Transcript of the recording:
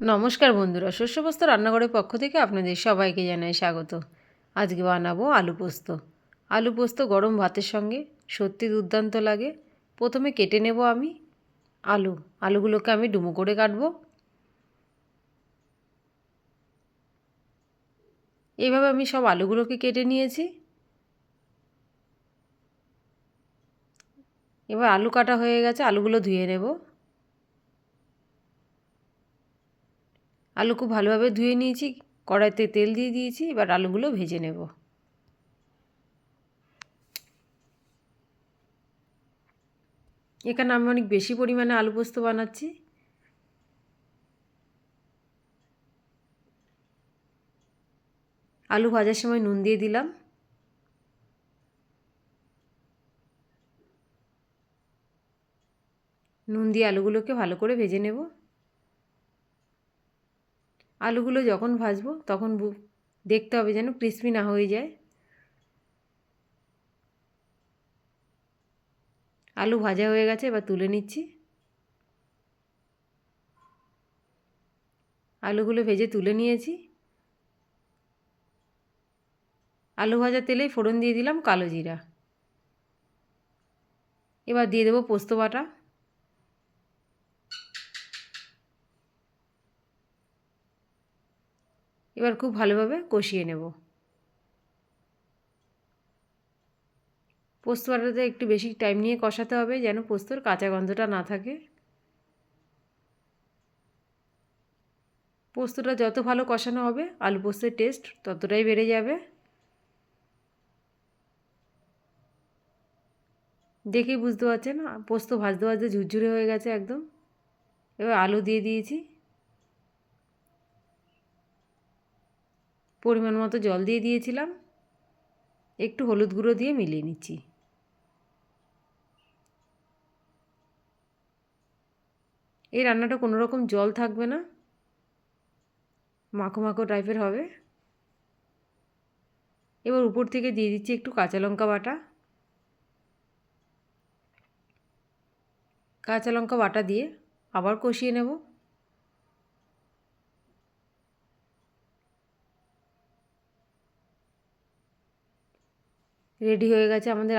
নমস্কার বন্ধুরা, শস্যবস্ত রান্নাঘরের পক্ষ থেকে আপনাদের সবাইকে জানাই স্বাগত। আজকে বানাবো আলু পোস্ত। আলু পোস্ত গরম ভাতের সঙ্গে, সত্যি দুর্দান্ত লাগে। প্রথমে কেটে নেব আমি আলু। আলুগুলোকে আমি ডুমো করে কাটবো। এইভাবে আমি সব আলুগুলোকে কেটে নিয়েছি। এবার আলু কাটা হয়ে গেছে, আলুগুলো ধুয়ে নেব। আলু খুব ভালোভাবে ধুয়ে নিয়েছি, কড়াইতে তেল দিয়ে দিয়েছি, এবার আলুগুলো ভেজে নেব। এখানে আমি অনেক বেশি পরিমাণে আলু পোস্ত বানাচ্ছি। আলু ভাজার সময় নুন দিয়ে দিলাম। নুন দিয়ে আলুগুলোকে ভালো করে ভেজে নেব। আলুগুলো যখন ভাজবো, তখন দেখতে হবে যেন ক্রিসপি না হয়ে যায়। আলু ভাজা হয়ে গেছে, এবার তুলে নিচ্ছি। আলুগুলো ভেজে তুলে নিয়েছি। আলু ভাজা তেলেই ফোড়ন দিয়ে দিলাম কালো জিরা। এবার দিয়ে দেবো পোস্ত বাটা। এবার খুব ভালোভাবে কষিয়ে নেব। পোস্ত বাটাতে একটু বেশি টাইম নিয়ে কষাতে হবে যেন পোস্তর কাঁচা গন্ধটা না থাকে। পোস্তটা যত ভালো কষানো হবে, আলু পোস্তের টেস্ট ততটাই বেড়ে যাবে। দেখেই বুঝতে পারছেন, পোস্ত ভাজতে ভাজতে ঝুরঝুরে হয়ে গেছে একদম। এবার আলু দিয়ে দিয়েছি। পরিমাণ মতো জল দিয়ে দিয়েছিলাম। একটু হলুদ গুঁড়ো দিয়ে মিলিয়ে নিচ্ছি। এই রান্নাটা কোনো রকম জল থাকবে না। মাখো মাখো টাইপের হবে। এবার উপর থেকে দিয়ে দিচ্ছি একটু কাঁচা লঙ্কা বাটা। কাঁচা লঙ্কা বাটা দিয়ে আবার কষিয়ে নেব। রেডি হয়ে গেছে আমাদের